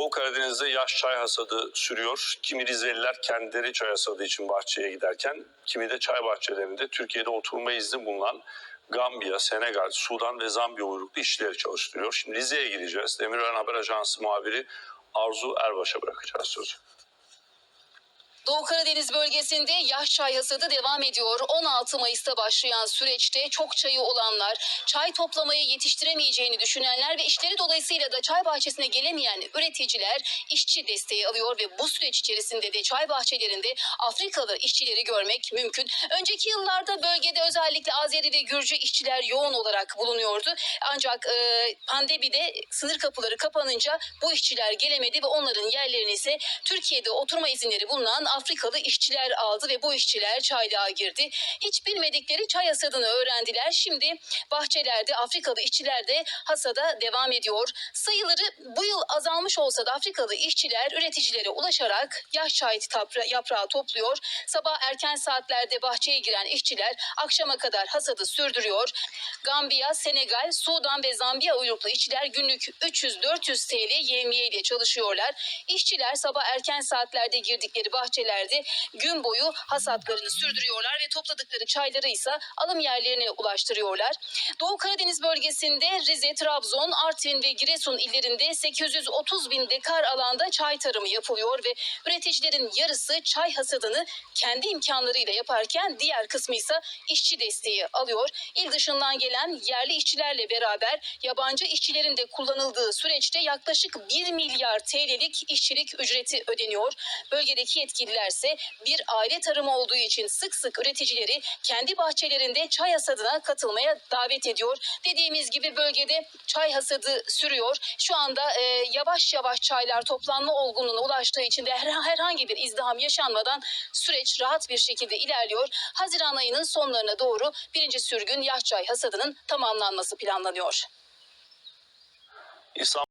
Doğu Karadeniz'de yaş çay hasadı sürüyor. Kimi Rizeliler kendileri çay hasadı için bahçeye giderken, kimi de çay bahçelerinde Türkiye'de oturma izni bulunan Gambiya, Senegal, Sudan ve Zambiya uyruklu işçileri çalıştırıyor. Şimdi Rize'ye gideceğiz. Demirören Haber Ajansı muhabiri Arzu Erbaş'a bırakacağız sözü. Doğu Karadeniz bölgesinde yaş çay hasadı devam ediyor. 16 Mayıs'ta başlayan süreçte çok çayı olanlar, çay toplamayı yetiştiremeyeceğini düşünenler ve işleri dolayısıyla da çay bahçesine gelemeyen üreticiler işçi desteği alıyor ve bu süreç içerisinde de çay bahçelerinde Afrikalı işçileri görmek mümkün. Önceki yıllarda bölgede özellikle Azeri ve Gürcü işçiler yoğun olarak bulunuyordu. Ancak e, pandemide sınır kapıları kapanınca bu işçiler gelemedi ve onların yerlerini ise Türkiye'de oturma izinleri bulunan Afrikalı işçiler aldı ve bu işçiler çaylığa girdi. Hiç bilmedikleri çay hasadını öğrendiler. Şimdi bahçelerde Afrikalı işçiler de hasada devam ediyor. Sayıları bu yıl azalmış olsa da Afrikalı işçiler üreticilere ulaşarak yaş çay yaprağı topluyor. Sabah erken saatlerde bahçeye giren işçiler akşama kadar hasadı sürdürüyor. Gambiya, Senegal, Sudan ve Zambiya uyruklu işçiler günlük 300-400 TL yevmiye ile çalışıyorlar. İşçiler sabah erken saatlerde girdikleri bahçelerde gün boyu hasatlarını sürdürüyorlar ve topladıkları çayları ise alım yerlerine ulaştırıyorlar. Doğu Karadeniz bölgesinde Rize, Trabzon, Artvin ve Giresun illerinde 830 bin dekar alanda çay tarımı yapılıyor ve üreticilerin yarısı çay hasadını kendi imkanlarıyla yaparken diğer kısmı ise işçi desteği alıyor. İl dışından gelen yerli işçilerle beraber yabancı işçilerin de kullanıldığı süreçte yaklaşık 1 milyar TL'lik işçilik ücreti ödeniyor. Bölgedeki yetkililerse bir aile tarımı olduğu için sık sık üreticileri kendi bahçelerinde çay hasadına katılmaya davet ediyor. Dediğimiz gibi bölgede çay hasadı sürüyor. Şu anda e, yavaş yavaş çaylar toplanma olgunluğuna ulaştığı için de her- herhangi bir izdiham yaşanmadan süreç rahat bir şekilde ilerliyor. Haziran ayının sonlarına doğru birinci sürgün yaş çay hasadının tamamlanması planlanıyor. İstanbul